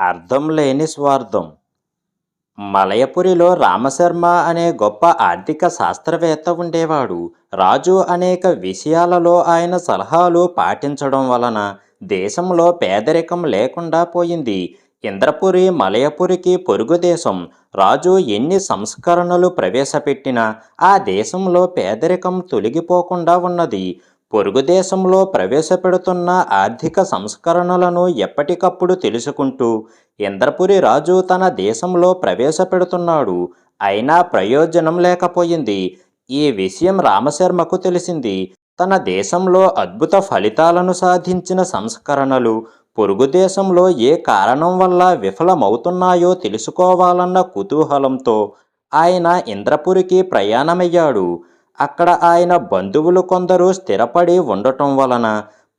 అర్థం లేని స్వార్థం. మలయపురిలో రామశర్మ అనే గొప్ప ఆర్థిక శాస్త్రవేత్త ఉండేవాడు. రాజు అనేక విషయాలలో ఆయన సలహాలు పాటించడం వలన దేశంలో పేదరికం లేకుండా పోయింది. ఇంద్రపురి మలయపురికి పొరుగు దేశం. రాజు ఎన్ని సంస్కరణలు ప్రవేశపెట్టినా ఆ దేశంలో పేదరికం తొలగిపోకుండా ఉన్నది. పొరుగు దేశంలో ప్రవేశపెడుతున్న ఆర్థిక సంస్కరణలను ఎప్పటికప్పుడు తెలుసుకుంటూ ఇంద్రపురి రాజు తన దేశంలో ప్రవేశపెడుతున్నాడు. అయినా ప్రయోజనం లేకపోయింది. ఈ విషయం రామశర్మకు తెలిసింది. తన దేశంలో అద్భుత ఫలితాలను సాధించిన సంస్కరణలు పొరుగు దేశంలో ఏ కారణం వల్ల విఫలమవుతున్నాయో తెలుసుకోవాలన్న కుతూహలంతో ఆయన ఇంద్రపురికి ప్రయాణమయ్యాడు. అక్కడ ఆయన బంధువులు కొందరు స్థిరపడి ఉండటం వలన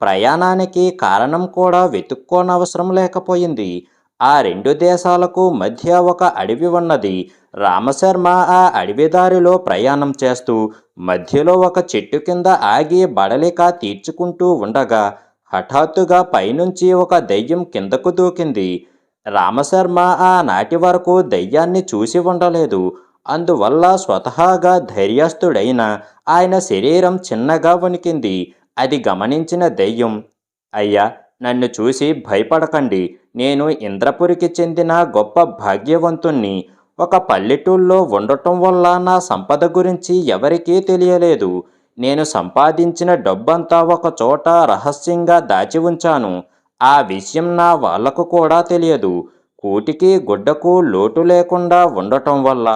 ప్రయాణానికి కారణం కూడా వెతుక్కోనవసరం లేకపోయింది. ఆ రెండు దేశాలకు మధ్య ఒక అడవి ఉన్నది. రామశర్మ ఆ అడవి దారిలో ప్రయాణం చేస్తూ మధ్యలో ఒక చెట్టు కింద ఆగి బడలిక తీర్చుకుంటూ ఉండగా హఠాత్తుగా పైనుంచి ఒక దెయ్యం కిందకు దూకింది. రామశర్మ ఆ నాటి వరకు దెయ్యాన్ని చూసి ఉండలేదు. అందువల్ల స్వతహాగా ధైర్యస్తుడైన ఆయన శరీరం చిన్నగా వణికింది. అది గమనించిన దెయ్యం అయ్యా నన్ను చూసి భయపడకండి. నేను ఇంద్రపురికి చెందిన గొప్ప భాగ్యవంతుణ్ణి. ఒక పల్లెటూళ్ళలో ఉండటం వల్ల నా సంపద గురించి ఎవరికీ తెలియలేదు. నేను సంపాదించిన డబ్బంతా ఒక చోట రహస్యంగా దాచి ఉంచాను. ఆ విషయం నా వాళ్ళకు కూడా తెలియదు. కూటికి గుడ్డకు లోటు లేకుండా ఉండటం వల్ల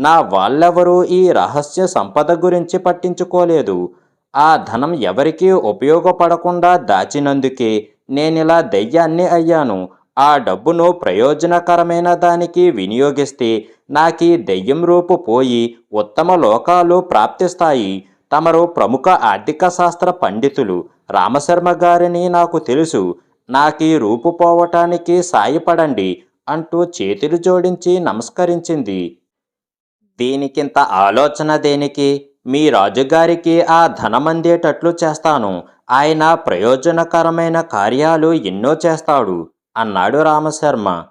నా వాళ్ళెవరూ ఈ రహస్య సంపద గురించి పట్టించుకోలేదు. ఆ ధనం ఎవరికీ ఉపయోగపడకుండా దాచినందుకే నేనిలా దయ్యాన్ని అయ్యాను. ఆ డబ్బును ప్రయోజనకరమైన దానికి వినియోగిస్తే నాకీ దెయ్యం రూపు పోయి ఉత్తమ లోకాలు ప్రాప్తిస్తాయి. తమరు ప్రముఖ ఆర్థిక శాస్త్ర పండితులు రామశర్మ గారిని నాకు తెలుసు. నాకీ రూపు పోవటానికి సాయపడండి అంటూ చేతులు జోడించి నమస్కరించింది. దీనికింత ఆలోచన దేనికి? మీ రాజుగారికి ఆ ధనమందేటట్లు చేస్తాను. ఆయన ప్రయోజనకరమైన కార్యాలు ఎన్నో చేస్తాడు అన్నాడు రామశర్మ.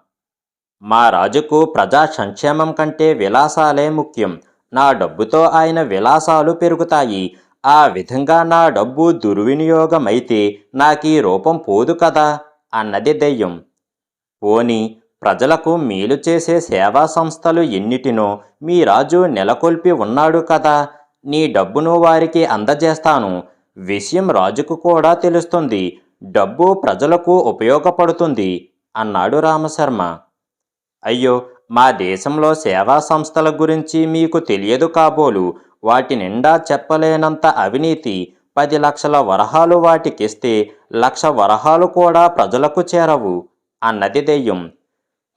మా రాజుకు ప్రజా సంక్షేమం కంటే విలాసాలే ముఖ్యం. నా డబ్బుతో ఆయన విలాసాలు పెరుగుతాయి. ఆ విధంగా నా డబ్బు దుర్వినియోగమైతే నాకీ రూపం పోదు కదా? అన్నది దెయ్యం. పోని ప్రజలకు మేలు చేసే సేవా సంస్థలు ఎన్నిటినో మీ రాజు నెలకొల్పి ఉన్నాడు కదా. నీ డబ్బును వారికి అందజేస్తాను. విషయం రాజుకు కూడా తెలుస్తుంది. డబ్బు ప్రజలకు ఉపయోగపడుతుంది అన్నాడు రామశర్మ. అయ్యో మా దేశంలో సేవా సంస్థల గురించి మీకు తెలియదు కాబోలు. వాటి నిండా చెప్పలేనంత అవినీతి. పది లక్షల వరహాలు వాటికిస్తే లక్ష వరహాలు కూడా ప్రజలకు చేరవు అన్నది దెయ్యం.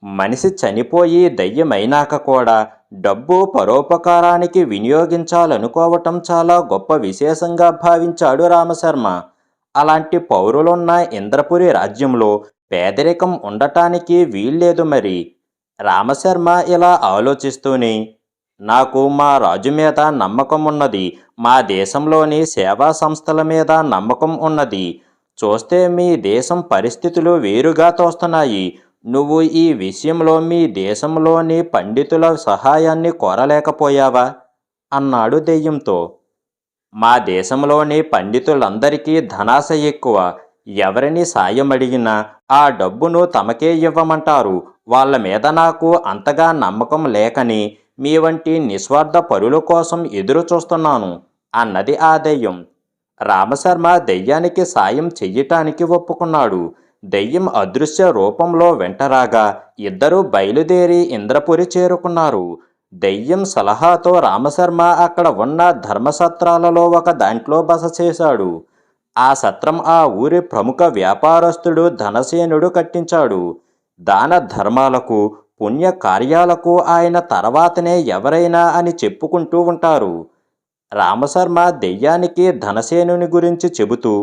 మనిషి చనిపోయి దయ్యమైనాక కూడా డబ్బు పరోపకారానికి వినియోగించాలనుకోవటం చాలా గొప్ప విశేషంగా భావించాడు రామశర్మ. అలాంటి పౌరులున్న ఇంద్రపురి రాజ్యంలో పేదరికం ఉండటానికి వీల్లేదు మరి. రామశర్మ ఇలా ఆలోచిస్తూనే నాకు మా రాజు మీద నమ్మకం ఉన్నది మా దేశంలోని సేవా సంస్థల మీద నమ్మకం ఉన్నది. చూస్తే మీ దేశం పరిస్థితులు వేరుగా తోస్తున్నాయి. నువ్వు ఈ విషయంలో మీ దేశంలోని పండితుల సహాయాన్ని కోరలేకపోయావా? అన్నాడు దెయ్యంతో. మా దేశంలోని పండితులందరికీ ధనాశ ఎక్కువ. ఎవరిని సాయం అడిగినా ఆ డబ్బును తమకే ఇవ్వమంటారు. వాళ్ళ మీద నాకు అంతగా నమ్మకం లేకని మీ వంటి నిస్వార్థ పరుల కోసం ఎదురు చూస్తున్నాను అన్నది ఆ దెయ్యం. రామశర్మ దెయ్యానికి సాయం చెయ్యటానికి ఒప్పుకున్నాడు. దెయ్యం అదృశ్య రూపంలో వెంటరాగా ఇద్దరూ బయలుదేరి ఇంద్రపురి చేరుకున్నారు. దెయ్యం సలహాతో రామశర్మ అక్కడ ఉన్న ధర్మసత్రాలలో ఒక దాంట్లో బస చేశాడు. ఆ సత్రం ఆ ఊరి ప్రముఖ వ్యాపారస్తుడు ధనసేనుడు కట్టించాడు. దాన ధర్మాలకు పుణ్య కార్యాలకు ఆయన తర్వాతనే ఎవరైనా అని చెప్పుకుంటూ ఉంటారు. రామశర్మ దెయ్యానికి ధనసేనుని గురించి చెబుతూ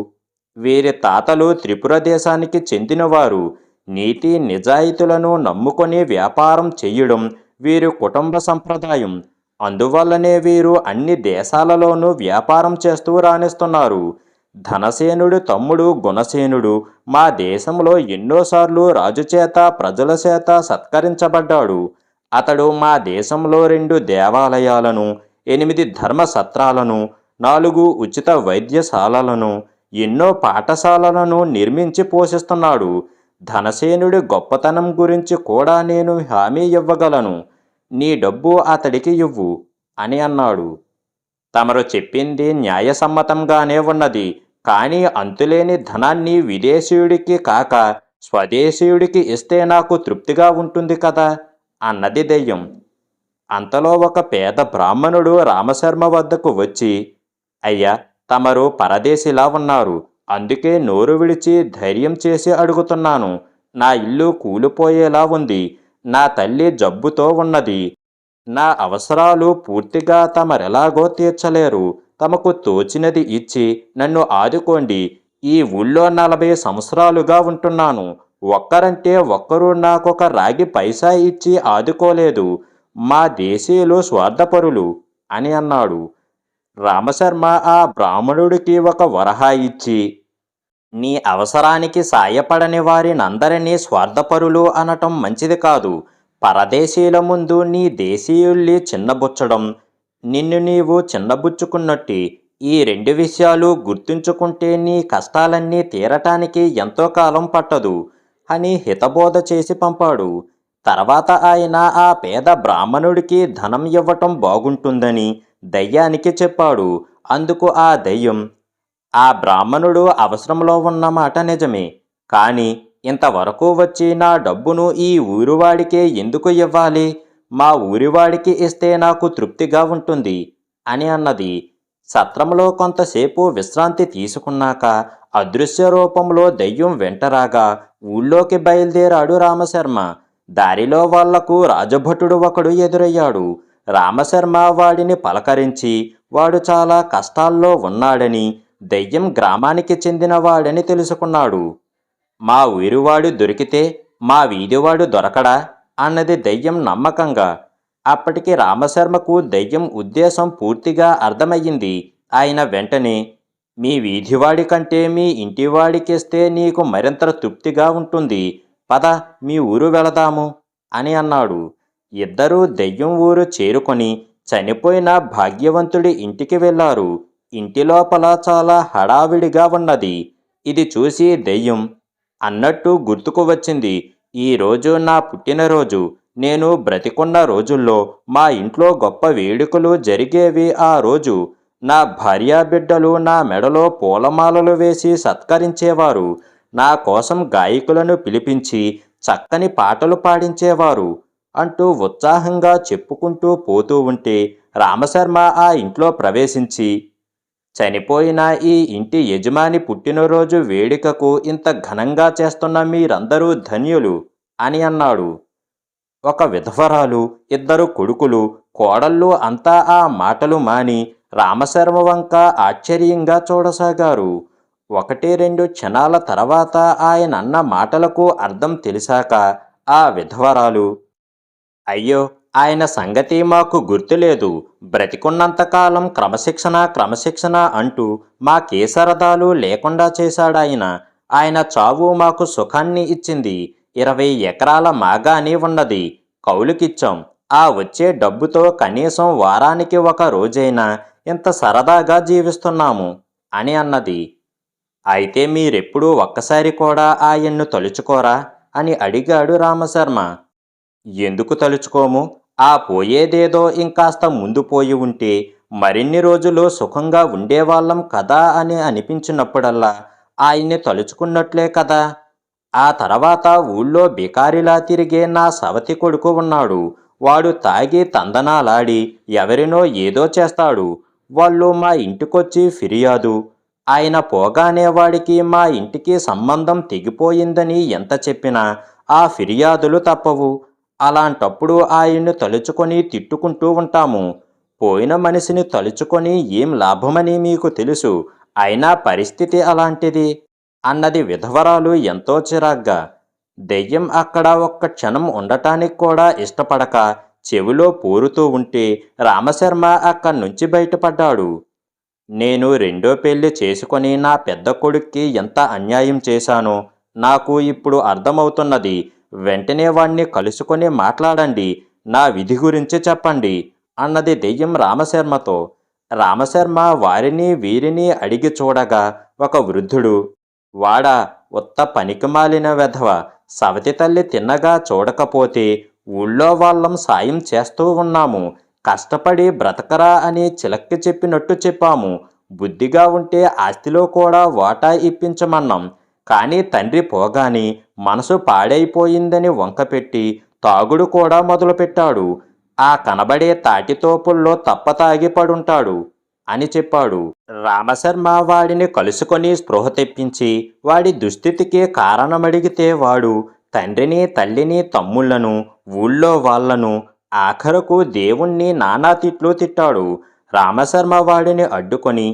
వీరి తాతలు త్రిపుర దేశానికి చెందినవారు. నీతి నిజాయితీలను నమ్ముకొని వ్యాపారం చెయ్యడం వీరి కుటుంబ సంప్రదాయం. అందువల్లనే వీరు అన్ని దేశాలలోనూ వ్యాపారం చేస్తూ రాణిస్తున్నారు. ధనసేనుడు తమ్ముడు గుణసేనుడు మా దేశంలో ఎన్నోసార్లు రాజు చేత ప్రజల చేత సత్కరించబడ్డాడు. అతడు మా దేశంలో రెండు దేవాలయాలను ఎనిమిది ధర్మసత్రాలను నాలుగు ఉచిత వైద్యశాలలను ఎన్నో పాఠశాలలను నిర్మించి పోషిస్తున్నాడు. ధనసేనుడి గొప్పతనం గురించి కూడా నేను హామీ ఇవ్వగలను. నీ డబ్బు అతడికి ఇవ్వు అని అన్నాడు. తమరు చెప్పింది న్యాయసమ్మతంగానే ఉన్నది. కానీ అంతులేని ధనాన్ని విదేశీయుడికి కాక స్వదేశీయుడికి ఇస్తే నాకు తృప్తిగా ఉంటుంది కదా అన్నది దెయ్యం. అంతలో ఒక పేద బ్రాహ్మణుడు రామశర్మ వద్దకు వచ్చి అయ్యా తమరు పరదేశిలా ఉన్నారు. అందుకే నోరు విడిచి ధైర్యం చేసి అడుగుతున్నాను. నా ఇల్లు కూలిపోయేలా ఉంది. నా తల్లి జబ్బుతో ఉన్నది. నా అవసరాలు పూర్తిగా తమరెలాగో తీర్చలేరు. తమకు తోచినది ఇచ్చి నన్ను ఆదుకోండి. ఈ ఊళ్ళో నలభై సంవత్సరాలుగా ఉంటున్నాను. ఒక్కరంటే ఒక్కరూ నాకొక రాగి పైసా ఇచ్చి ఆదుకోలేదు. మా దేశీయులు స్వార్థపరులు అని అన్నాడు. రామశర్మ ఆ బ్రాహ్మణుడికి ఒక వరహా ఇచ్చి నీ అవసరానికి సాయపడని వారినందరినీ స్వార్థపరులు అనటం మంచిది కాదు. పరదేశీయుల ముందు నీ దేశీయుల్ని చిన్నబుచ్చడం నిన్ను నీవు చిన్నబుచ్చుకున్నట్టి ఈ రెండు విషయాలు గుర్తుంచుకుంటే నీ కష్టాలన్నీ తీరటానికి ఎంతో కాలం పట్టదు అని హితబోధ చేసి పంపాడు. తర్వాత ఆయన ఆ పేద బ్రాహ్మణుడికి ధనం ఇవ్వటం బాగుంటుందని దయ్యానికి చెప్పాడు. అందుకు ఆ దయ్యం ఆ బ్రాహ్మణుడు అవసరంలో ఉన్న మాట నిజమే కానీ ఇంతవరకు వచ్చి నా డబ్బును ఈ ఊరివాడికే ఎందుకు ఇవ్వాలి? మా ఊరివాడికి ఇస్తే నాకు తృప్తిగా ఉంటుంది అని అన్నది. సత్రంలో కొంతసేపు విశ్రాంతి తీసుకున్నాక అదృశ్య రూపంలో దయ్యం వెంటరాగా ఊళ్ళోకి బయలుదేరాడు రామశర్మ. దారిలో వాళ్ళకు రాజభటుడు ఒకడు ఎదురయ్యాడు. రామశర్మ వాడిని పలకరించి వాడు చాలా కష్టాల్లో ఉన్నాడని దయ్యం గ్రామానికి చెందినవాడని తెలుసుకున్నాడు. మా ఊరివాడు దొరికితే మా వీధివాడు దొరకడా? అన్నది దయ్యం నమ్మకంగా. అప్పటికి రామశర్మకు దయ్యం ఉద్దేశం పూర్తిగా అర్థమయ్యింది. ఆయన వెంటనే మీ వీధివాడి కంటే మీ ఇంటివాడికిస్తే నీకు మరింత తృప్తిగా ఉంటుంది. పద మీ ఊరు వెళదాము అని అన్నాడు. ఇద్దరూ దెయ్యం ఊరు చేరుకొని చనిపోయిన భాగ్యవంతుడి ఇంటికి వెళ్ళారు. ఇంటి లోపల చాలా హడావిడిగా ఉన్నది. ఇది చూసి దెయ్యం అన్నట్టు గుర్తుకు వచ్చింది. ఈ రోజు నా పుట్టినరోజు. నేను బ్రతికున్న రోజుల్లో మా ఇంట్లో గొప్ప వేడుకలు జరిగేవి ఆ రోజు. నా భార్యాబిడ్డలు నా మెడలో పూలమాలలు వేసి సత్కరించేవారు. నా కోసం గాయకులను పిలిపించి చక్కని పాటలు పాడించేవారు. అంటూ ఉత్సాహంగా చెప్పుకుంటూ పోతూ ఉంటే రామశర్మ ఆ ఇంట్లో ప్రవేశించి చనిపోయిన ఈ ఇంటి యజమాని పుట్టినరోజు వేడుకకు ఇంత ఘనంగా చేస్తున్న మీరందరూ ధన్యులు అని అన్నాడు. ఒక విధవరాలు ఇద్దరు కొడుకులు కోడళ్ళు అంతా ఆ మాటలు మాని రామశర్మ వంక ఆశ్చర్యంగా చూడసాగారు. ఒకటి రెండు క్షణాల తర్వాత ఆయన అన్న మాటలకు అర్థం తెలిసాక ఆ విధవరాలు అయ్యో ఆయన సంగతి మాకు గుర్తులేదు. బ్రతికున్నంతకాలం క్రమశిక్షణ క్రమశిక్షణ అంటూ మా కేసరదాలు లేకుండా చేశాడాయన ఆయన చావు మాకు సుఖాన్ని ఇచ్చింది. ఇరవై ఎకరాల మాగాని ఉన్నది. కౌలుకిచ్చాం. ఆ వచ్చే డబ్బుతో కనీసం వారానికి ఒక రోజైనా ఇంత సరదాగా జీవిస్తున్నాము అని అన్నది. అయితే మీరెప్పుడూ ఒక్కసారి కూడా ఆయన్ను తలుచుకోరా అని అడిగాడు రామశర్మ. ఎందుకు తలుచుకోము? ఆ పోయేదేదో ఇంకాస్త ముందు పోయి ఉంటే మరిన్ని రోజులు సుఖంగా ఉండేవాళ్ళం కదా అని అనిపించినప్పుడల్లా ఆయన్ని తలుచుకున్నట్లే కదా. ఆ తర్వాత ఊళ్ళో బికారిలా తిరిగే నా సవతి కొడుకు ఉన్నాడు. వాడు తాగి తందనాలాడి ఎవరినో ఏదో చేస్తాడు. వాళ్ళు మా ఇంటికొచ్చి ఫిర్యాదు. ఆయన పోగానే వాడికి మా ఇంటికి సంబంధం తెగిపోయిందని ఎంత చెప్పినా ఆ ఫిర్యాదులు తప్పవు. అలాంటప్పుడు ఆయన్ను తలుచుకొని తిట్టుకుంటూ ఉంటాము. పోయిన మనిషిని తలుచుకొని ఏం లాభమని మీకు తెలుసు? అయినా పరిస్థితి అలాంటిది. అన్నది విధవరాలు ఎంతో చిరాగ్గా. దెయ్యం అక్కడ ఒక్క క్షణం ఉండటానికి కూడా ఇష్టపడక చెవిలో పోరుతూ ఉంటే రామశర్మ అక్కడి నుంచి బయటపడ్డాడు. నేను రెండో పెళ్ళి చేసుకొని నా పెద్ద కొడుక్కి ఎంత అన్యాయం చేశానో నాకు ఇప్పుడు అర్థమవుతున్నది. వెంటనే వాణ్ణి కలుసుకొని మాట్లాడండి నా విధి గురించి చెప్పండి అన్నది దెయ్యం రామశర్మతో. రామశర్మ వారిని వీరిని అడిగి చూడగా ఒక వృద్ధుడు వాడా ఉత్త పనికిమాలిన వెధవ సవతి తల్లి తిన్నగా చూడకపోతే ఊళ్ళో వాళ్ళం సాయం చేస్తూ ఉన్నాము కష్టపడి బ్రతకరా అని చిలక్కి చెప్పినట్టు చెప్పాము బుద్ధిగా ఉంటే ఆస్తిలో కూడా వాటా ఇప్పించమన్నాం కానీ తండ్రి పోగాని మనసు పాడైపోయిందని వంకపెట్టి తాగుడు కూడా మొదలుపెట్టాడు. ఆ కనబడే తాటితోపుల్లో తప్ప పడుంటాడు అని చెప్పాడు. రామశర్మ వాడిని కలుసుకొని స్పృహ తెప్పించి వాడి దుస్థితికి కారణమడిగితే వాడు తండ్రిని తల్లిని తమ్ముళ్ళను ఊళ్ళో వాళ్ళను ఆఖరకు దేవుణ్ణి నానా తిట్లు తిట్టాడు. రామశర్మ వాడిని అడ్డుకొని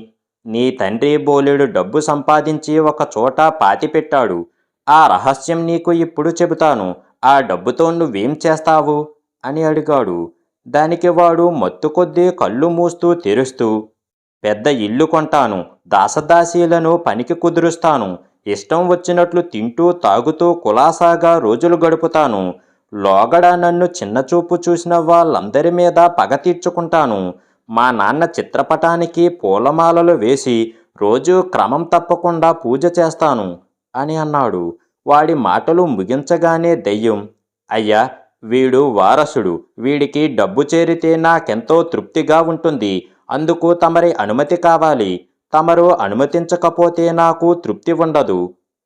నీ తండ్రి బోలెడు డబ్బు సంపాదించి ఒక చోట పాతిపెట్టాడు. ఆ రహస్యం నీకు ఇప్పుడు చెబుతాను. ఆ డబ్బుతో నువ్వేం చేస్తావు? అని అడిగాడు. దానికి వాడు మత్తు కొద్దీ కళ్ళు మూస్తూ తెరుస్తూ పెద్ద ఇల్లు కొంటాను. దాసదాసీలను పనికి కుదురుస్తాను. ఇష్టం వచ్చినట్లు తింటూ తాగుతూ కులాసాగా రోజులు గడుపుతాను. లోగడ నన్ను చిన్నచూపు చూసిన వాళ్ళందరి మీద పగ తీర్చుకుంటాను. మా నాన్న చిత్రపటానికి పూలమాలలు వేసి రోజు క్రమం తప్పకుండా పూజ చేస్తాను అని అన్నాడు. వాడి మాటలు ముగించగానే దెయ్యం అయ్యా వీడు వారసుడు. వీడికి డబ్బు చేరితే నాకెంతో తృప్తిగా ఉంటుంది. అందుకు తమరి అనుమతి కావాలి. తమరు అనుమతించకపోతే నాకు తృప్తి ఉండదు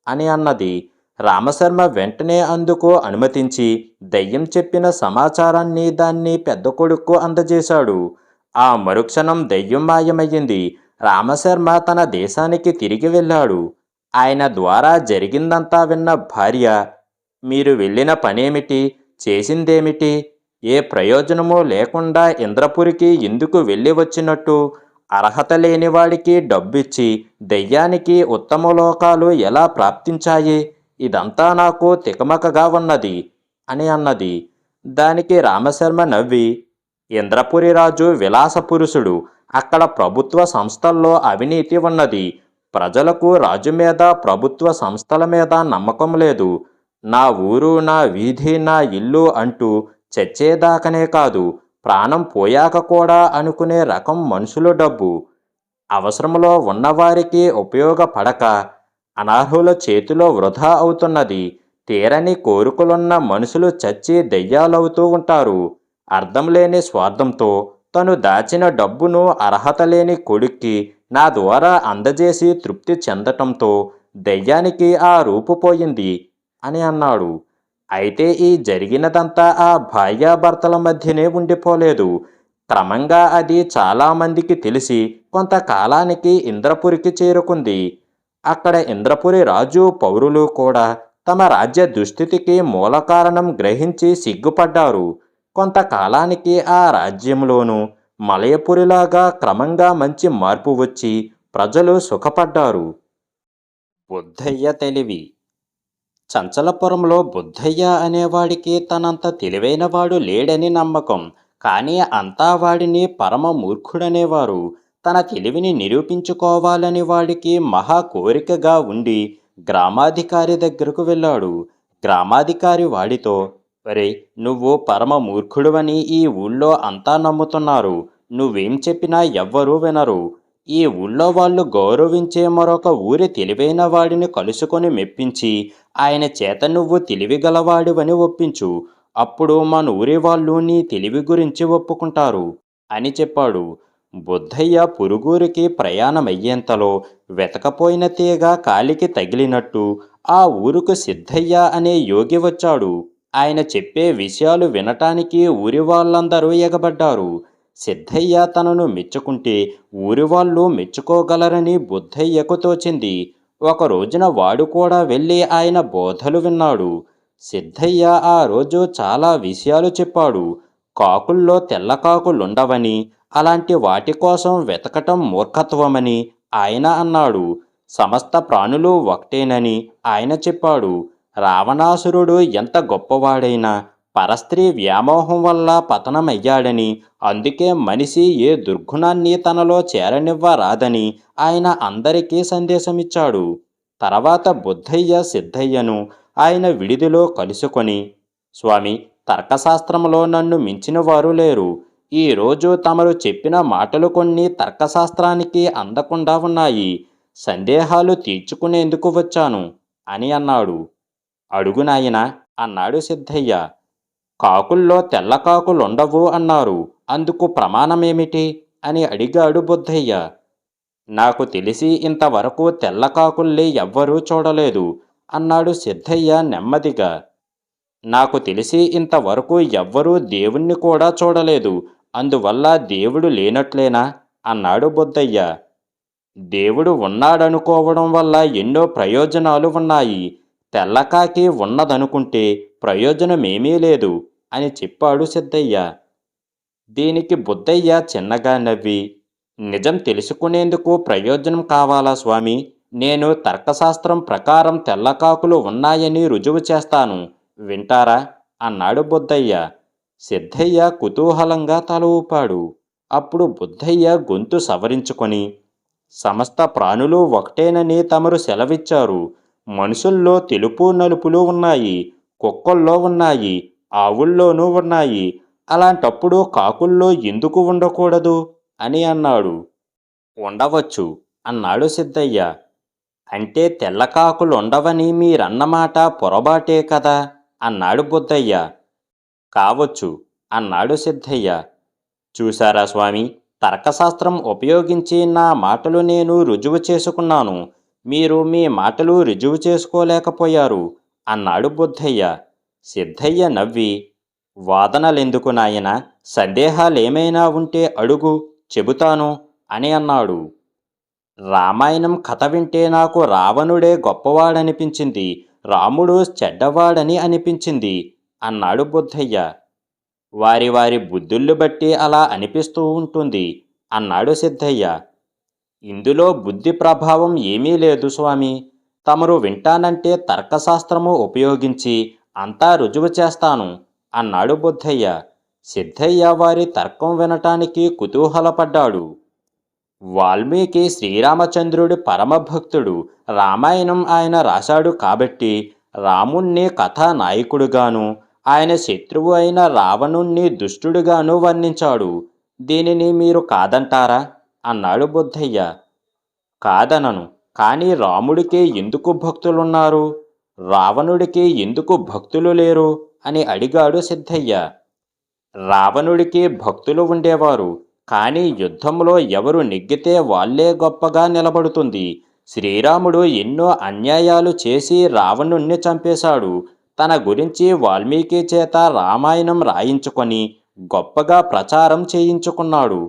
అని అన్నది. రామశర్మ వెంటనే అందుకు అనుమతించి దయ్యం చెప్పిన సమాచారాన్ని దాన్ని పెద్ద కొడుకు అందజేశాడు. ఆ మరుక్షణం దయ్యం మాయమయ్యింది. రామశర్మ తన దేశానికి తిరిగి వెళ్ళాడు. ఆయన ద్వారా జరిగిందంతా విన్న భార్య మీరు వెళ్ళిన పనేమిటి? చేసిందేమిటి? ఏ ప్రయోజనమూ లేకుండా ఇంద్రపురికి ఎందుకు వెళ్ళి వచ్చినట్టు? అర్హత లేనివాడికి డబ్బిచ్చి దెయ్యానికి ఉత్తమ లోకాలు ఎలా ప్రాప్తించాయి? ఇదంతా నాకు తికమకగా ఉన్నది అని అన్నది. దానికి రామశర్మ నవ్వి ఇంద్రపురి రాజు విలాస పురుషుడు. అక్కడ ప్రభుత్వ సంస్థల్లో అవినీతి ఉన్నది. ప్రజలకు రాజు మీద ప్రభుత్వ సంస్థల మీద నమ్మకం లేదు. నా ఊరు నా వీధి నా ఇల్లు అంటూ చచ్చేదాకనే కాదు. ప్రాణం పోయాక కూడా అనుకునే రకం మనుషుల డబ్బు. అవసరంలో ఉన్నవారికి ఉపయోగపడక అనర్హుల చేతిలో వృధా అవుతున్నది. తీరని కోరికలున్న మనుషులు చచ్చి దెయ్యాలవుతూ ఉంటారు. అర్థం లేని స్వార్థంతో తను దాచిన డబ్బును అర్హత లేని కొడుక్కి నా ద్వారా అందజేసి తృప్తి చెందటంతో దెయ్యానికి ఆ రూపు పోయింది అని అన్నాడు. అయితే ఈ జరిగినదంతా ఆ భార్యాభర్తల మధ్యనే ఉండిపోలేదు. క్రమంగా అది చాలామందికి తెలిసి కొంతకాలానికి ఇంద్రపురికి చేరుకుంది. అక్కడ ఇంద్రపురి రాజు పౌరులు కూడా తమ రాజ్య దుస్థితికి మూల కారణం గ్రహించి సిగ్గుపడ్డారు. కొంతకాలానికి ఆ రాజ్యంలోనూ మలయపురిలాగా క్రమంగా మంచి మార్పు వచ్చి ప్రజలు సుఖపడ్డారు. బుద్ధయ్య తెలివి. చంచలపురంలో బుద్ధయ్య అనేవాడికి తనంత తెలివైనవాడు లేడని నమ్మకం. కానీ అంతా వాడిని పరమ మూర్ఖుడనేవారు. తన తెలివిని నిరూపించుకోవాలని వాడికి మహా కోరికగా ఉండి గ్రామాధికారి దగ్గరకు వెళ్ళాడు. గ్రామాధికారి వాడితో ఒరే నువ్వు పరమ మూర్ఖుడువని ఈ ఊళ్ళో అంతా నమ్ముతున్నారు. నువ్వేం చెప్పినా ఎవ్వరూ వినరు. ఈ ఊళ్ళో వాళ్ళు గౌరవించే మరొక ఊరి తెలివైన వాడిని కలుసుకొని మెప్పించి ఆయన చేత నువ్వు తెలివిగలవాడివని ఒప్పించు. అప్పుడు మన ఊరి వాళ్ళు నీ తెలివి గురించి ఒప్పుకుంటారు. అని చెప్పాడు. బుద్ధయ్య పురుగూరికి ప్రయాణమయ్యేంతలో వెతకపోయిన తీగ కాలికి తగిలినట్టు ఆ ఊరుకు సిద్ధయ్య అనే యోగి వచ్చాడు. ఆయన చెప్పే విషయాలు వినటానికి ఊరి వాళ్ళందరూ ఎగబడ్డారు. సిద్ధయ్య తనను మెచ్చుకుంటే ఊరి వాళ్ళు మెచ్చుకోగలరని బుద్ధయ్యకు తోచింది. ఒక రోజున వాడు కూడా వెళ్ళి ఆయన బోధలు విన్నాడు. సిద్ధయ్య ఆ రోజు చాలా విషయాలు చెప్పాడు. కాకుల్లో తెల్ల కాకులుండవని అలాంటి వాటి కోసం వెతకటం మూర్ఖత్వమని ఆయన అన్నాడు. సమస్త ప్రాణులు ఒకటేనని ఆయన చెప్పాడు. రావణాసురుడు ఎంత గొప్పవాడైనా పరస్త్రీ వ్యామోహం వల్ల పతనమయ్యాడని అందుకే మనిషి ఏ దుర్గుణాన్ని తనలో చేరనివ్వరాదని ఆయన అందరికీ సందేశమిచ్చాడు. తర్వాత బుద్ధయ్య సిద్ధయ్యను ఆయన విడిదిలో కలుసుకొని స్వామి తర్కశాస్త్రంలో నన్ను మించిన వారు లేరు ఈరోజు తమరు చెప్పిన మాటలు కొన్ని తర్కశాస్త్రానికి అందకుండా ఉన్నాయి. సందేహాలు తీర్చుకునేందుకు వచ్చాను అని అన్నాడు. అడుగునాయన అన్నాడు సిద్ధయ్య. కాకుల్లో తెల్ల కాకులుండవు అన్నారు. అందుకు ప్రమాణమేమిటి? అని అడిగాడు బుద్ధయ్య. నాకు తెలిసి ఇంతవరకు తెల్ల కాకుల్ని ఎవ్వరూ చూడలేదు అన్నాడు సిద్ధయ్య నెమ్మదిగా. నాకు తెలిసి ఇంతవరకు ఎవ్వరూ దేవుణ్ణి కూడా చూడలేదు. అందువల్ల దేవుడు లేనట్లేనా? అన్నాడు బుద్ధయ్య. దేవుడు ఉన్నాడనుకోవడం వల్ల ఎన్నో ప్రయోజనాలు ఉన్నాయి. తెల్లకాకి ఉన్నదనుకుంటే ప్రయోజనమేమీ లేదు అని చెప్పాడు సిద్ధయ్య. దీనికి బుద్ధయ్య చిన్నగా నవ్వి నిజం తెలుసుకునేందుకు ప్రయోజనం కావాలా స్వామి? నేను తర్కశాస్త్రం ప్రకారం తెల్లకాకులు ఉన్నాయని రుజువు చేస్తాను. వింటారా అన్నాడు బుద్ధయ్య. సిద్ధయ్య కుతూహలంగా తల ఊపాడు. అప్పుడు బుద్ధయ్య గొంతు సవరించుకొని సమస్త ప్రాణులు ఒకటేనని తమరు సెలవిచ్చారు. మనుషుల్లో తెలుపు నలుపులు ఉన్నాయి కుక్కల్లో ఉన్నాయి ఆవుల్లోనూ ఉన్నాయి. అలాంటప్పుడు కాకుల్లో ఎందుకు ఉండకూడదు? అని అన్నాడు. ఉండవచ్చు అన్నాడు సిద్ధయ్య. అంటే తెల్ల కాకులు ఉండవని మీరన్నమాట పొరబాటే కదా? అన్నాడు బుద్ధయ్య. కావచ్చు అన్నాడు సిద్ధయ్య. చూశారా స్వామి తర్కశాస్త్రం ఉపయోగించి నా మాటలు నేను రుజువు చేసుకున్నాను. మీరు మీ మాటలు రుజువు చేసుకోలేకపోయారు అన్నాడు బుద్ధయ్య. సిద్ధయ్య నవ్వి వాదనలెందుకు నాయన? సందేహాలేమైనా ఉంటే అడుగు చెబుతాను అని అన్నాడు. రామాయణం కథ వింటే నాకు రావణుడే గొప్పవాడనిపించింది రాముడు చెడ్డవాడని అనిపించింది అన్నాడు బుద్ధయ్య. వారి వారి బుద్ధుళ్ళు బట్టి అలా అనిపిస్తూ ఉంటుంది అన్నాడు సిద్ధయ్య. ఇందులో బుద్ధి ప్రభావం ఏమీ లేదు స్వామి. తమరు వింటానంటే తర్కశాస్త్రము ఉపయోగించి అంతా రుజువు చేస్తాను అన్నాడు బుద్ధయ్య. సిద్ధయ్య వారి తర్కం వినటానికి కుతూహలపడ్డాడు. వాల్మీకి శ్రీరామచంద్రుడి పరమభక్తుడు రామాయణం ఆయన రాశాడు కాబట్టి రాముణ్ణి కథానాయకుడుగాను ఆయన శత్రువు అయిన రావణుణ్ణి దుష్టుడుగాను వర్ణించాడు. దీనిని మీరు కాదంటారా? అన్నాడు బుద్ధయ్య. కాదనను కానీ రాముడికి ఎందుకు భక్తులున్నారు? రావణుడికి ఎందుకు భక్తులు లేరు? అని అడిగాడు సిద్ధయ్య. రావణుడికి భక్తులు ఉండేవారు కానీ యుద్ధంలో ఎవరు నెగ్గితే వాళ్ళే గొప్పగా నిలబడుతుంది. శ్రీరాముడు ఎన్నో అన్యాయాలు చేసి రావణుణ్ణి చంపేశాడు. తన గురించి వాల్మీకి చేత రామాయణం రాయించుకొని గొప్పగా ప్రచారం చేయించుకున్నాడు.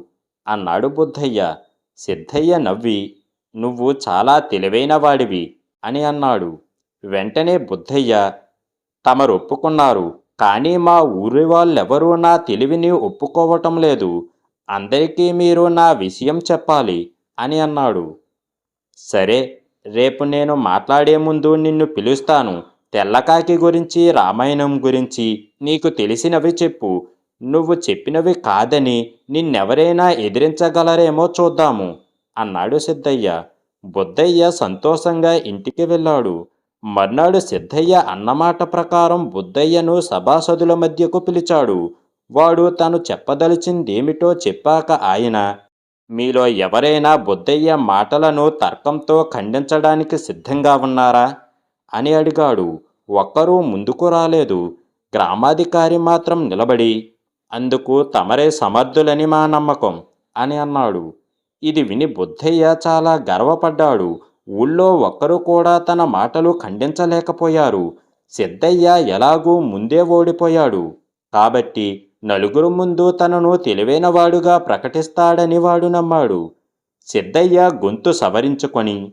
అన్నాడు బుద్ధయ్య. సిద్ధయ్య నవ్వి నువ్వు చాలా తెలివైన వాడివి అని అన్నాడు. వెంటనే బుద్ధయ్య తమరు ఒప్పుకున్నారు కానీ మా ఊరి వాళ్ళెవరూ నా తెలివిని ఒప్పుకోవటం లేదు. అందరికీ మీరు నా విషయం చెప్పాలి అని అన్నాడు. సరే రేపు నేను మాట్లాడే ముందు నిన్ను పిలుస్తాను. తెల్లకాకి గురించి రామాయణం గురించి నీకు తెలిసినవి చెప్పు. నువ్వు చెప్పినవి కాదని నిన్నెవరైనా ఎదిరించగలరేమో చూద్దాము అన్నాడు సిద్ధయ్య. బుద్ధయ్య సంతోషంగా ఇంటికి వెళ్ళాడు. మర్నాడు సిద్ధయ్య అన్నమాట ప్రకారం బుద్ధయ్యను సభాసదుల మధ్యకు పిలిచాడు. వాడు తను చెప్పదలిచిందేమిటో చెప్పాక ఆయన మీలో ఎవరైనా బుద్ధయ్య మాటలను తర్కంతో ఖండించడానికి సిద్ధంగా ఉన్నారా? అని అడిగాడు. ఒక్కరూ ముందుకు రాలేదు. గ్రామాధికారి మాత్రం నిలబడి అందుకు తమరే సమర్థులని మా నమ్మకం అని అన్నాడు. ఇది విని బుద్ధయ్య చాలా గర్వపడ్డాడు. ఊళ్ళో ఒక్కరు కూడా తన మాటలు ఖండించలేకపోయారు. సిద్ధయ్య ఎలాగూ ముందే ఓడిపోయాడు. కాబట్టి నలుగురు ముందు తనను తెలివైనవాడుగా ప్రకటిస్తాడని వాడు నమ్మాడు. సిద్ధయ్య గొంతు సవరించుకొని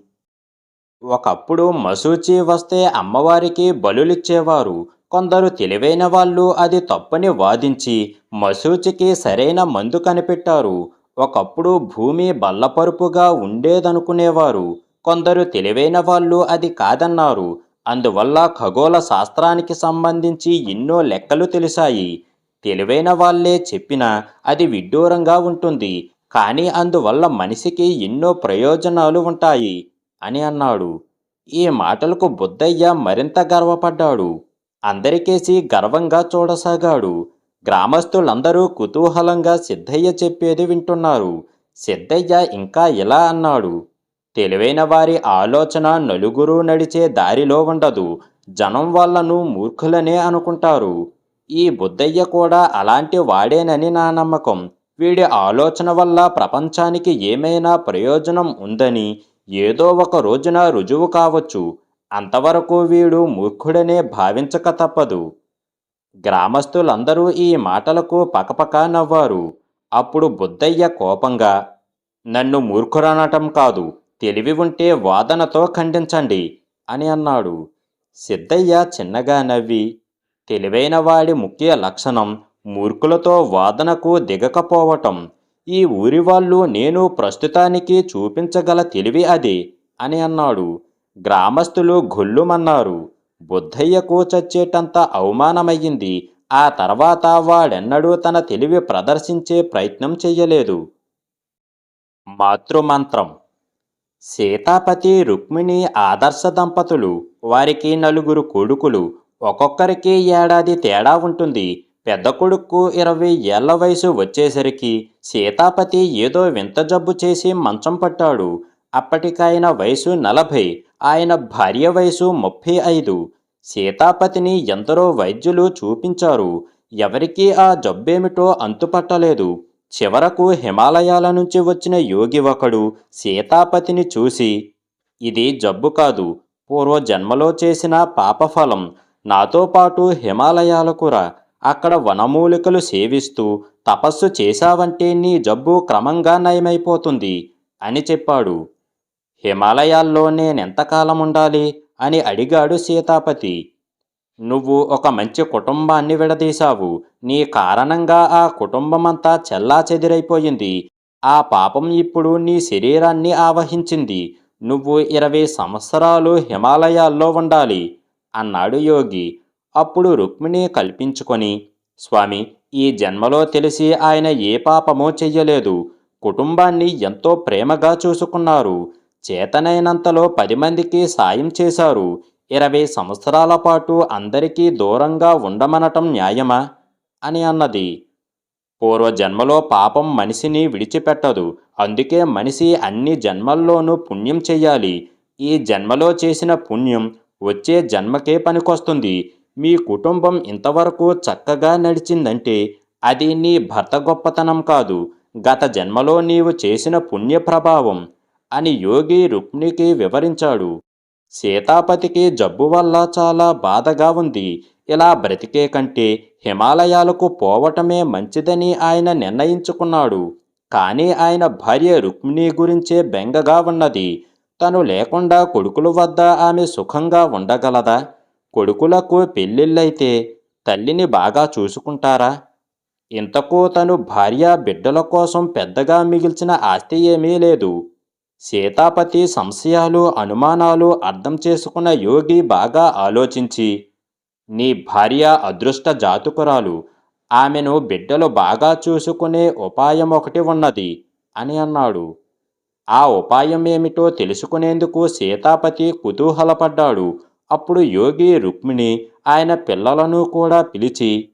ఒకప్పుడు మసూచి వస్తే అమ్మవారికి బలులిచ్చేవారు. కొందరు తెలివైన వాళ్ళు అది తప్పని వాదించి మసూచికి సరైన మందు కనిపెట్టారు. ఒకప్పుడు భూమి బల్లపరుపుగా ఉండేదనుకునేవారు. కొందరు తెలివైన వాళ్ళు అది కాదన్నారు. అందువల్ల ఖగోళ శాస్త్రానికి సంబంధించి ఎన్నో లెక్కలు తెలిసాయి తెలివైన వాళ్ళే చెప్పినా అది విడ్డూరంగా ఉంటుంది. కానీ అందువల్ల మనిషికి ఎన్నో ప్రయోజనాలు ఉంటాయి అని అన్నాడు. ఈ మాటలకు బుద్ధయ్య మరింత గర్వపడ్డాడు. అందరికేసి గర్వంగా చూడసాగాడు. గ్రామస్తులందరూ కుతూహలంగా సిద్ధయ్య చెప్పేది వింటున్నారు. సిద్ధయ్య ఇంకా ఇలా అన్నాడు. తెలివైన వారి ఆలోచన నలుగురు నడిచే దారిలో ఉండదు. జనం వాళ్ళను మూర్ఖులనే అనుకుంటారు. ఈ బుద్ధయ్య కూడా అలాంటి వాడేనని నా నమ్మకం. వీడి ఆలోచన వల్ల ప్రపంచానికి ఏమైనా ప్రయోజనం ఉందని ఏదో ఒక రోజున రుజువు కావచ్చు. అంతవరకు వీడు మూర్ఖుడనే భావించక తప్పదు. గ్రామస్తులందరూ ఈ మాటలకు పకపక నవ్వారు. అప్పుడు బుద్ధయ్య కోపంగా నన్ను మూర్ఖురనటం కాదు తెలివి ఉంటే వాదనతో ఖండించండి అని అన్నాడు. సిద్ధయ్య చిన్నగా నవ్వి తెలివైన వాడి ముఖ్య లక్షణం మూర్ఖులతో వాదనకు దిగకపోవటం. ఈ ఊరి వాళ్ళు నేను ప్రస్తుతానికి చూపించగల తెలివి అది అని అన్నాడు. గ్రామస్తులు గొల్లుమన్నారు బుద్ధయ్యకు చచ్చేటంత అవమానమయ్యింది. ఆ తర్వాత వాడెన్నడూ తన తెలివి ప్రదర్శించే ప్రయత్నం చెయ్యలేదు. మాతృమంత్రం. సీతాపతి రుక్మిణి ఆదర్శ దంపతులు వారికి నలుగురు కొడుకులు. ఒక్కొక్కరికి ఏడాది తేడా ఉంటుంది. పెద్ద కొడుకు ఇరవై ఏళ్ళ వయసు వచ్చేసరికి సీతాపతి ఏదో వింత జబ్బు చేసి మంచం పట్టాడు. అప్పటికాయన వయసు నలభై ఆయన భార్య వయసు ముప్పై ఐదు. సీతాపతిని ఎందరో వైద్యులు చూపించారు. ఎవరికీ ఆ జబ్బేమిటో అంతుపట్టలేదు. చివరకు హిమాలయాల నుంచి వచ్చిన యోగి ఒకడు సీతాపతిని చూసి ఇది జబ్బు కాదు. పూర్వ జన్మలో చేసిన పాపఫలం. నాతో పాటు హిమాలయాలకు రా. అక్కడ వనమూలికలు సేవిస్తూ తపస్సు చేశావంటే నీ జబ్బు క్రమంగా నయమైపోతుంది అని చెప్పాడు. హిమాలయాల్లో నేనెంతకాలం ఉండాలి అని అడిగాడు సీతాపతి. నువ్వు ఒక మంచి కుటుంబాన్ని విడదీశావు. నీ కారణంగా ఆ కుటుంబమంతా చెల్లా చెదిరైపోయింది ఆ పాపం ఇప్పుడు నీ శరీరాన్ని ఆవహించింది. నువ్వు ఇరవై సంవత్సరాలు హిమాలయాల్లో ఉండాలి అన్నాడు యోగి. అప్పుడు రుక్మిణి కల్పించుకొని స్వామి ఈ జన్మలో తెలిసి ఆయన ఏ పాపమో చెయ్యలేదు. కుటుంబాన్ని ఎంతో ప్రేమగా చూసుకున్నారు. చేతనైనంతలో పది మందికి సాయం చేశారు. ఇరవై సంవత్సరాల పాటు అందరికీ దూరంగా ఉండమనటం న్యాయమా? అని అన్నది. పూర్వజన్మలో పాపం మనిషిని విడిచిపెట్టదు. అందుకే మనిషి అన్ని జన్మల్లోనూ పుణ్యం చెయ్యాలి ఈ జన్మలో చేసిన పుణ్యం వచ్చే జన్మకే పనికొస్తుంది. మీ కుటుంబం ఇంతవరకు చక్కగా నడిచిందంటే అది నీ భర్త గొప్పతనం కాదు. గత జన్మలో నీవు చేసిన పుణ్య ప్రభావం అని యోగి రుక్మిణికి వివరించాడు. సీతాపతికి జబ్బు వల్ల చాలా బాధగా ఉంది. ఇలా బ్రతికే కంటే హిమాలయాలకు పోవటమే మంచిదని ఆయన నిర్ణయించుకున్నాడు. కానీ ఆయన భార్య రుక్మిణి గురించే బెంగగా ఉన్నది. తను లేకుండా కొడుకుల వద్ద ఆమె సుఖంగా ఉండగలదా? కొడుకులకు పెళ్ళిళ్ళైతే తల్లిని బాగా చూసుకుంటారా? ఇంతకు తను భార్య బిడ్డల కోసం పెద్దగా మిగిల్చిన ఆస్తి ఏమీ లేదు. సీతాపతి సంశయాలు అనుమానాలు అర్థం చేసుకున్న యోగి బాగా ఆలోచించి నీ భార్య అదృష్ట జాతకురాలు. ఆమెను బిడ్డలు బాగా చూసుకునే ఉపాయం ఒకటి ఉన్నది అని అన్నాడు. ఆ ఉపాయం ఏమిటో తెలుసుకునేందుకు సీతాపతి కుతూహలపడ్డాడు. అప్పుడు యోగి రుక్మిణి ఆయన పిల్లలను కూడా పిలిచి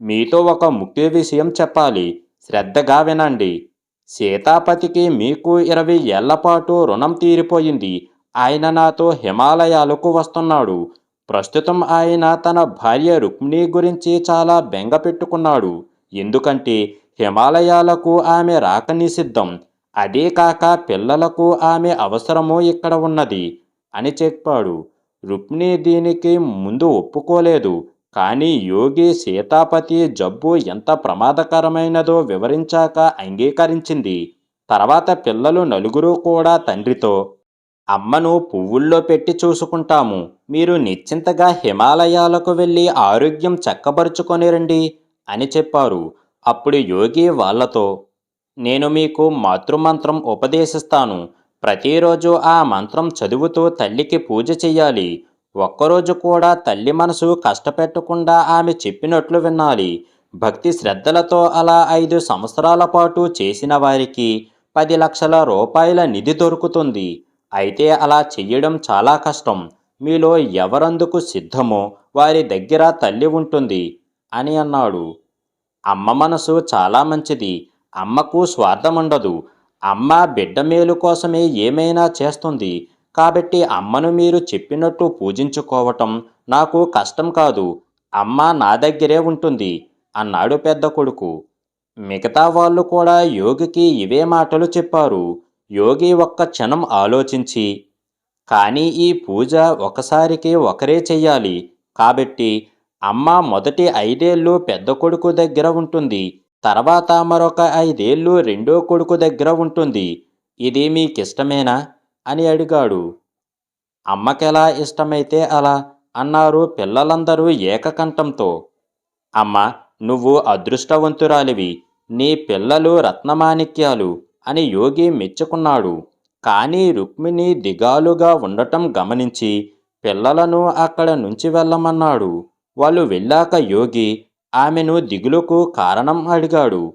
మీతో ఒక ముఖ్య విషయం చెప్పాలి. శ్రద్ధగా వినండి. సీతాపతికి మీకు ఇరవై ఏళ్ళపాటు రుణం తీరిపోయింది. ఆయన నాతో హిమాలయాలకు వస్తున్నాడు. ప్రస్తుతం ఆయన తన భార్య రుక్మిణి గురించి చాలా బెంగ పెట్టుకున్నాడు. ఎందుకంటే హిమాలయాలకు ఆమె రాక నిషిద్ధం అదే కాక పిల్లలకు ఆమె అవసరమో ఇక్కడ ఉన్నది అని చెప్పాడు. రుక్మిణి దీనికి ముందు ఒప్పుకోలేదు. కానీ యోగి సీతాపతి జబ్బు ఎంత ప్రమాదకరమైనదో వివరించాక అంగీకరించింది. తర్వాత పిల్లలు నలుగురు కూడా తండ్రితో అమ్మను పువ్వుల్లో పెట్టి చూసుకుంటాము. మీరు నిశ్చింతగా హిమాలయాలకు వెళ్ళి ఆరోగ్యం చక్కబరుచుకొని రండి అని చెప్పారు. అప్పుడు యోగి వాళ్ళతో నేను మీకు మాతృమంత్రం ఉపదేశిస్తాను. ప్రతిరోజు ఆ మంత్రం చదువుతూ తల్లికి పూజ చెయ్యాలి. ఒక్కరోజు కూడా తల్లి మనసు కష్టపెట్టకుండా ఆమె చెప్పినట్లు వినాలి. భక్తి శ్రద్ధలతో అలా ఐదు సంవత్సరాల పాటు చేసిన వారికి పది లక్షల రూపాయల నిధి దొరుకుతుంది. అయితే అలా చెయ్యడం చాలా కష్టం. మీలో ఎవరందుకు సిద్ధమో వారి దగ్గర తల్లి ఉంటుంది అని అన్నాడు. అమ్మ మనసు చాలా మంచిది. అమ్మకు స్వార్థం ఉండదు అమ్మ బిడ్డ మేలు కోసమే ఏమైనా చేస్తుంది. కాబట్టి అమ్మను మీరు చెప్పినట్టు పూజించుకోవటం నాకు కష్టం కాదు. అమ్మ నా దగ్గరే ఉంటుంది అన్నాడు పెద్ద కొడుకు. మిగతా వాళ్ళు కూడా యోగికి ఇవే మాటలు చెప్పారు. యోగి ఒక్క క్షణం ఆలోచించి కానీ ఈ పూజ ఒకసారికి ఒకరే చెయ్యాలి. కాబట్టి అమ్మ మొదటి ఐదేళ్ళు పెద్ద కొడుకు దగ్గర ఉంటుంది. తర్వాత మరొక ఐదేళ్ళు రెండో కొడుకు దగ్గర ఉంటుంది. ఇది మీకిష్టమేనా? అని అడిగాడు. అమ్మకెలా ఇష్టమైతే అలా అన్నారు పిల్లలందరూ ఏకకంఠంతో. అమ్మ నువ్వు అదృష్టవంతురాలివి. నీ పిల్లలు రత్నమాణిక్యాలు అని యోగి మెచ్చుకున్నాడు. కానీ రుక్మిణి దిగాలుగా ఉండటం గమనించి పిల్లలను అక్కడ నుంచి వెళ్ళమన్నాడు. వాళ్ళు వెళ్ళాక యోగి ఆమెను దిగులుకు కారణం అడిగాడు.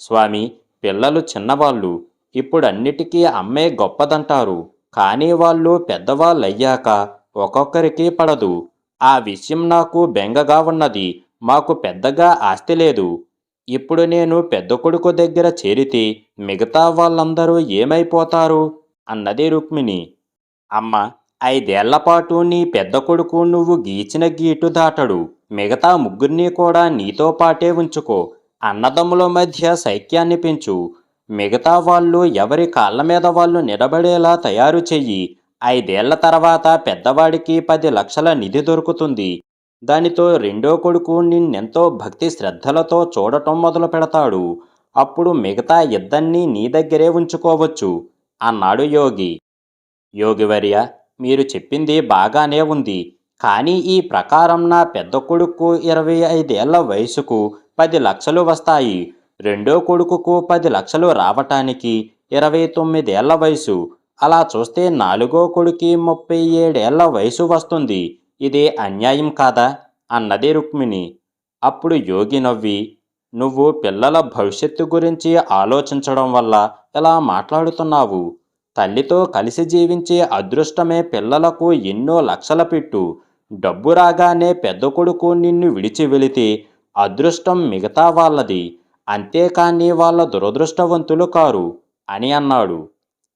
స్వామి పిల్లలు చిన్నవాళ్ళు. ఇప్పుడన్నిటికీ అమ్మే గొప్పదంటారు. కానీ వాళ్ళు పెద్దవాళ్ళయ్యాక ఒక్కొక్కరికి పడదు. ఆ విషయం నాకు బెంగగా ఉన్నది. మాకు పెద్దగా ఆస్తి లేదు. ఇప్పుడు నేను పెద్ద కొడుకు దగ్గర చేరితే మిగతా వాళ్ళందరూ ఏమైపోతారు? అన్నది రుక్మిణి. అమ్మ ఐదేళ్ళపాటు నీ పెద్ద కొడుకు నువ్వు గీచిన గీటు దాటడు. మిగతా ముగ్గురిని కూడా నీతో పాటే ఉంచుకో. అన్నదమ్ముల మధ్య సైక్యాన్ని పెంచు. మిగతా వాళ్ళు ఎవరి కాళ్ళ మీద వాళ్ళు నిలబడేలా తయారు చెయ్యి. ఐదేళ్ళ తర్వాత పెద్దవాడికి పది లక్షల నిధి దొరుకుతుంది. దానితో రెండో కొడుకు నిన్నెంతో భక్తి శ్రద్ధలతో చూడటం మొదలు పెడతాడు. అప్పుడు మిగతా ఇద్దరినీ నీ దగ్గరే ఉంచుకోవచ్చు. అన్నాడు యోగి. యోగివర్య మీరు చెప్పింది బాగానే ఉంది. కానీ ఈ ప్రకారం నా పెద్ద కొడుకు ఇరవై ఐదేళ్ళ వయసుకు పది లక్షలు వస్తాయి. రెండో కొడుకుకు పది లక్షలు రావటానికి ఇరవై తొమ్మిదేళ్ళ వయసు. అలా చూస్తే నాలుగో కొడుకి ముప్పై ఏడేళ్ళ వయసు వస్తుంది. ఇది అన్యాయం కాదా? అన్నది రుక్మిణి. అప్పుడు యోగి నవ్వి నువ్వు పిల్లల భవిష్యత్తు గురించి ఆలోచించడం వల్ల ఇలా మాట్లాడుతున్నావు? తల్లితో కలిసి జీవించే అదృష్టమే పిల్లలకు ఎన్నో లక్షల పెట్టు. డబ్బు రాగానే పెద్ద కొడుకు నిన్ను విడిచి వెళితే అదృష్టం మిగతా వాళ్ళది. అంతేకాని వాళ్ళ దురదృష్టవంతులు కారు అని అన్నాడు.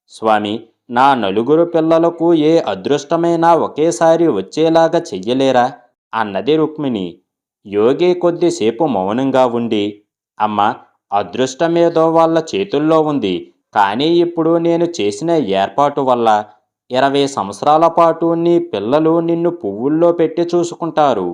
స్వామి నా నలుగురు పిల్లలకు ఏ అదృష్టమైనా ఒకేసారి వచ్చేలాగా చెయ్యలేరా? అన్నది రుక్మిణి. యోగి కొద్దిసేపు మౌనంగా ఉండి అమ్మ అదృష్టమేదో వాళ్ళ చేతుల్లో ఉంది కానీ ఇప్పుడు నేను చేసిన ఏర్పాటు వల్ల ఇరవై సంవత్సరాల పాటు నీ పిల్లలు నిన్ను పువ్వుల్లో పెట్టి చూసుకుంటారు.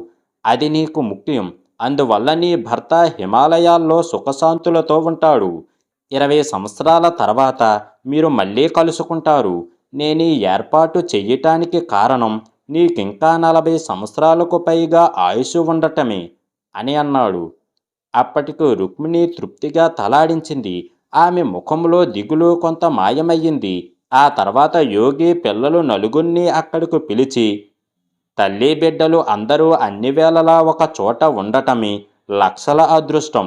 అది నీకు ముఖ్యం. అందువల్ల నీ భర్త హిమాలయాల్లో సుఖశాంతులతో ఉంటాడు. ఇరవై సంవత్సరాల తర్వాత మీరు మళ్ళీ కలుసుకుంటారు. నేను ఈ ఏర్పాటు చెయ్యటానికి కారణం నీకింకా నలభై సంవత్సరాలకు పైగా ఆయుషు ఉండటమే అని అన్నాడు. అప్పటికి రుక్మిణి తృప్తిగా తలాడించింది. ఆమె ముఖంలో దిగులు కొంత మాయమయ్యింది. ఆ తర్వాత యోగి పిల్లలు నలుగురిని అక్కడికి పిలిచి తల్లి బిడ్డలు అందరూ అన్ని వేళలా ఒక చోట ఉండటమే లక్షల అదృష్టం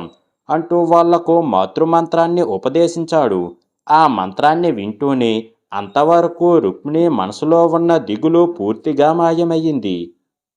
అంటూ వాళ్ళకు మాతృమంత్రాన్ని ఉపదేశించాడు. ఆ మంత్రాన్ని వింటూనే అంతవరకు రుక్మిణి మనసులో ఉన్న దిగులు పూర్తిగా మాయమయ్యింది.